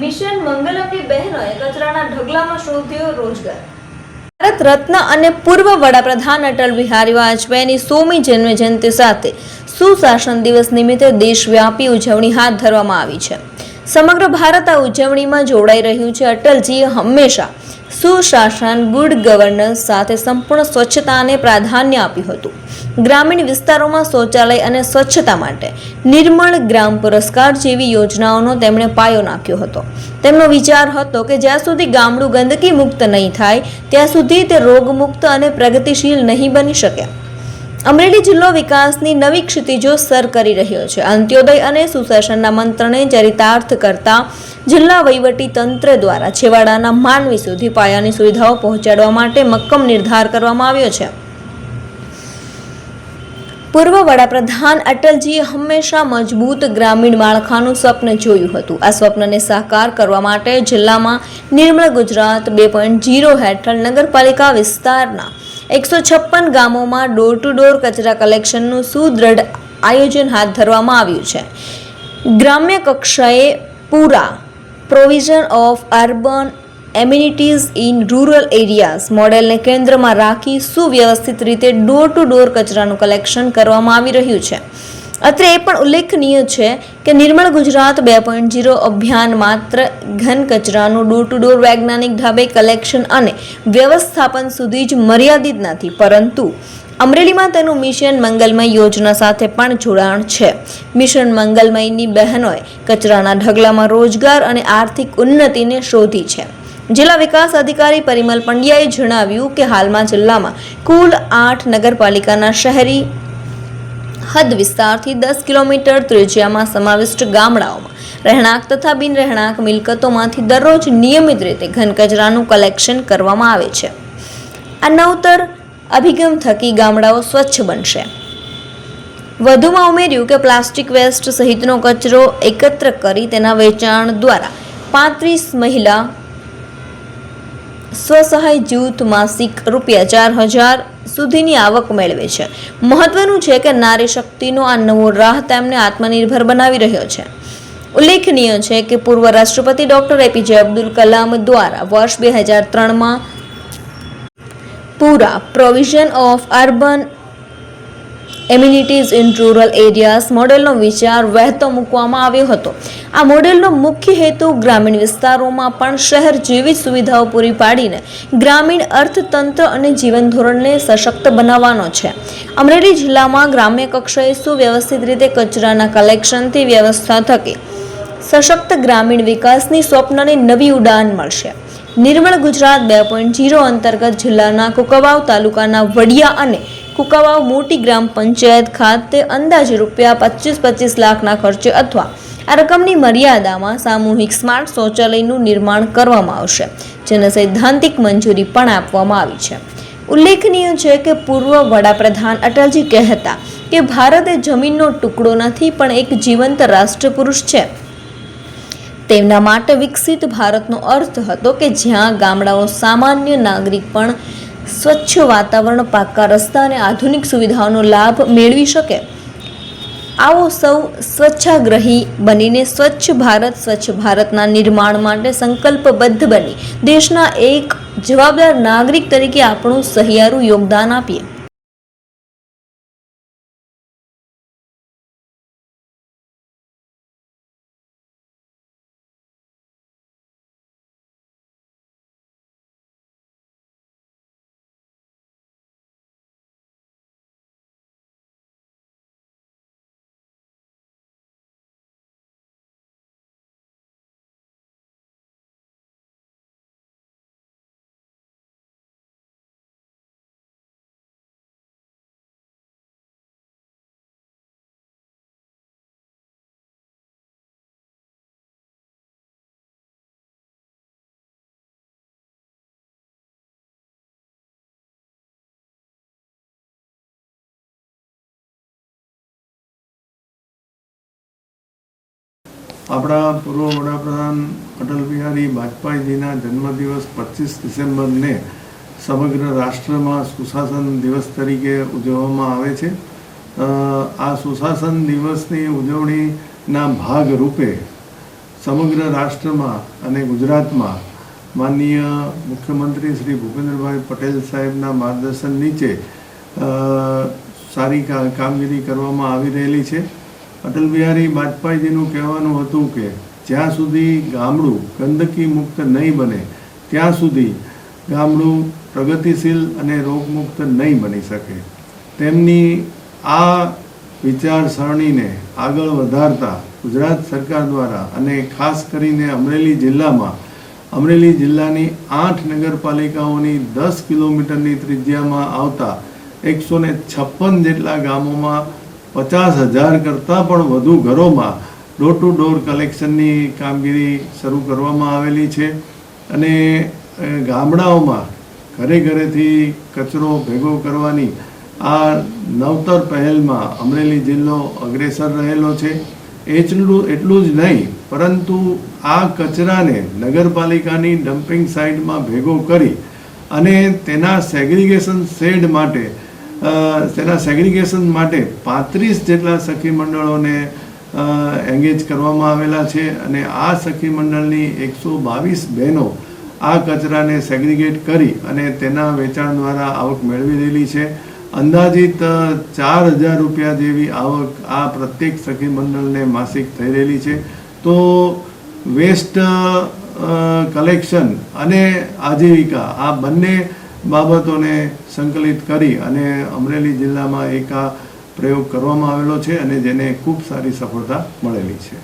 Mission મંગલમની બહેનોએ કચરાના ઢગલામાં શોધ્યો રોજગાર. ભારત રત્ન અને પૂર્વ વડાપ્રધાન અટલ બિહારી વાજપેયીની સોમી જન્મજયંતિ સાથે સુશાસન દિવસ નિમિત્તે દેશવ્યાપી ઉજવણી હાથ ધરવામાં આવી છે. સમગ્ર ભારત આ ઉજવણીમાં જોડાઈ રહ્યું છે. અટલજીએ હંમેશા સુશાસન ગુડ ગવર્નન્સ સાથે સંપૂર્ણ સ્વચ્છતાને પ્રાધાન્ય આપ્યું હતું. ગ્રામીણ વિસ્તારોમાં શૌચાલય અને સ્વચ્છતા માટે નિર્મળ ગ્રામ પુરસ્કાર જેવી યોજનાઓનો તેમણે પાયો નાખ્યો હતો. તેમનો વિચાર હતો કે જ્યાં સુધી ગામડું ગંદકી મુક્ત નહીં થાય, ત્યાં સુધી તે રોગમુક્ત અને પ્રગતિશીલ નહીં બની શકે. અમરેલી જિલ્લો વિકાસની નવી ક્ષિતિજો સર કરી રહ્યો છે. અંત્યોદય અને સુશાસનના મંત્રને ચરિતાર્થ કરતા જિલ્લા વહીવટી તંત્ર દ્વારા છેવાડાના માનવી સુધી પાયાની સુવિધાઓ પહોંચાડવા માટે મક્કમ નિર્ધાર કરવામાં આવ્યો છે. પૂર્વ વડાપ્રધાન અટલજીએ હંમેશા મજબૂત ગ્રામીણ માળખાનું સ્વપ્ન જોયું હતું. આ સ્વપ્નને સાકાર કરવા માટે જિલ્લામાં નિર્મળ ગુજરાત બે પોઈન્ટ જીરો હેઠળ નગરપાલિકા વિસ્તારના એકસો છપ્પન ગામોમાં ડોર ટુ ડોર કચરા કલેક્શનનું સુદૃઢ આયોજન હાથ ધરવામાં આવ્યું છે. ગ્રામ્ય કક્ષાએ PURA provision of urban amenities in rural areas મોડેલને કેન્દ્રમાં રાખી સુવ્યવસ્થિત રીતે ડોર ટુ ડોર કચરાનું કલેક્શન કરવામાં આવી રહ્યું છે. અત્રે એ પણ ઉલ્લેખનીય છે કે નિર્મળ ગુજરાત બે પોઈન્ટ ઝીરો અભિયાન માત્ર ઘન કચરાનું ડોર ટુ ડોર વૈજ્ઞાનિક ઢાબે કલેક્શન અને વ્યવસ્થાપન સુધી જ મર્યાદિત નથી. પરંતુ અમરેલીમાં તેનું મિશન મંગલમય યોજના સાથે પણ જોડાણ છે. મિશન મંગલમયની બહેનોએ કચરાના ઢગલામાં રોજગાર અને આર્થિક ઉન્નતિને શોધી છે. જિલ્લા વિકાસ અધિકારી પરિમલ પંડ્યાએ જણાવ્યું કે હાલમાં જિલ્લામાં કુલ આઠ નગરપાલિકાના શહેરી હદ વિસ્તારથી દસ કિલોમીટર ત્રિજ્યામાં સમાવિષ્ટ ગામડાઓમાં રહેણાંક તથા બિન રહેણાંક મિલકતોમાંથી દરરોજ નિયમિત રીતે ઘન કચરાનું કલેક્શન કરવામાં આવે છે. આ નવતર અભિગમ થકી ગામડાઓ સ્વચ્છ બનશે. વધુમાં ઉમેર્યું કે પ્લાસ્ટિક વેસ્ટ સહિતનો કચરો એકત્ર કરી તેના વેચાણ દ્વારા પાંત્રીસ મહિલા સ્વસહાય જૂથ માસિક રૂપિયા ચાર હજાર સુધીની આવક મેળવે છે. મહત્વનું છે કે નારી શક્તિનો આ નવો રાહ તેમને આત્મનિર્ભર બનાવી રહ્યો છે. ઉલ્લેખનીય છે કે પૂર્વ રાષ્ટ્રપતિ ડોક્ટર એપીજે અબ્દુલ કલામ દ્વારા વર્ષ બે હજાર ત્રણમાં PURA provision of urban amenities in rural areas મોડેલનો વિચાર વહેતો મૂકવામાં આવ્યો હતો. આ મોડેલનો મુખ્ય હેતુ ગ્રામીણ વિસ્તારોમાં પણ શહેર જેવી સુવિધાઓ પૂરી પાડીને ગ્રામીણ અર્થતંત્ર અને જીવન ધોરણને સશક્ત બનાવવાનો છે. અમરેલી જિલ્લામાં ગ્રામ્ય કક્ષાએ સુવ્યવસ્થિત રીતે કચરાના કલેક્શનથી વ્યવસ્થા થકી સશક્ત ગ્રામીણ વિકાસની સ્વપ્નને નવી ઉડાન મળશે. નિર્મળ ગુજરાત બે પોઈન્ટ જીરો અંતર્ગત જિલ્લાના કુકવાવ તાલુકાના વડિયા અને કુકવાવ મોટી ગ્રામ પંચાયત ખાતે અંદાજે રૂપિયા પચીસ પચીસ લાખના ખર્ચે અથવા આ રકમની મર્યાદામાં સામૂહિક સ્માર્ટ શૌચાલયનું નિર્માણ કરવામાં આવશે, જેને સૈદ્ધાંતિક મંજૂરી પણ આપવામાં આવી છે. ઉલ્લેખનીય છે કે પૂર્વ વડાપ્રધાન અટલજી કહેતા કે ભારત એ જમીનનો ટુકડો નથી પણ એક જીવંત રાષ્ટ્રપુરુષ છે. તેમના માટે વિકસિત ભારતનો અર્થ હતો કે જ્યાં ગામડાઓ સામાન્ય નાગરિક પણ સ્વચ્છ વાતાવરણ પાકા રસ્તા અને આધુનિક સુવિધાઓનો લાભ મેળવી શકે. આવો સૌ સ્વચ્છાગ્રહી બનીને સ્વચ્છ ભારત, સ્વચ્છ ભારતના નિર્માણ માટે સંકલ્પબદ્ધ બની. દેશના એક જવાબદાર નાગરિક તરીકે આપણું સહિયારું યોગદાન આપીએ. આપણા પૂર્વ વડાપ્રધાન અટલ બિહારી વાજપેયીજીના જન્મદિવસ પચીસ ડિસેમ્બરને સમગ્ર રાષ્ટ્રમાં સુશાસન દિવસ તરીકે ઉજવવામાં આવે છે. આ સુશાસન દિવસની ઉજવણીના ભાગરૂપે સમગ્ર રાષ્ટ્રમાં અને ગુજરાતમાં માનનીય મુખ્યમંત્રી શ્રી ભૂપેન્દ્રભાઈ પટેલ સાહેબના માર્ગદર્શન નીચે સારી કામગીરી કરવામાં આવી રહેલી છે. અટલ બિહારી વાજપેયીજીનું કહેવાનું હતું કે, જ્યાં સુધી ગામડું ગંદકી મુક્ત નહીં બને, ત્યાં સુધી ગામડું પ્રગતિશીલ અને રોગમુક્ત નહીં બની શકે. તેમની આ વિચારસરણીને આગળ વધારતા ગુજરાત સરકાર દ્વારા અને ખાસ કરીને અમરેલી જિલ્લામાં, અમરેલી જિલ્લાની આઠ નગરપાલિકાઓની દસ કિલોમીટરની ત્રિજ્યામાં આવતા એકસો છપ્પન જેટલા ગામોમાં પચાસ હજાર કરતાં પણ વધુ ઘરોમાં ડોર ટુ ડોર કલેક્શનની કામગીરી શરૂ કરવામાં આવેલી છે. અને ગામડાઓમાં ઘરે ઘરેથી કચરો ભેગો કરવાની આ નવતર પહેલમાં અમરેલી જિલ્લો અગ્રેસર રહેલો છે. એટલું એટલું જ નહીં, પરંતુ આ કચરાને નગરપાલિકાની ડમ્પિંગ સાઇટમાં ભેગો કરી અને તેના સેગ્રિગેશન શેડ માટે તેના સેગ્રિગેશન માટે પાંત્રીસ જેટલા સખી મંડળોને એંગેજ કરવામાં આવેલા છે અને આ સખી મંડળની એકસો બાવીસ બહેનો આ કચરાને સેગ્રિગેટ કરી અને તેના વેચાણ દ્વારા આવક મેળવી રહેલી છે. અંદાજિત ચાર હજાર રૂપિયા જેવી આવક આ પ્રત્યેક સખી મંડળને માસિક થઈ રહેલી છે. તો વેસ્ટ કલેક્શન અને આજીવિકા આ બંને બાબતોને સંકલિત કરી અને અમરેલી જિલ્લામાં એક આ પ્રયોગ કરવામાં આવેલો છે અને જેને ખૂબ સારી સફળતા મળેલી છે.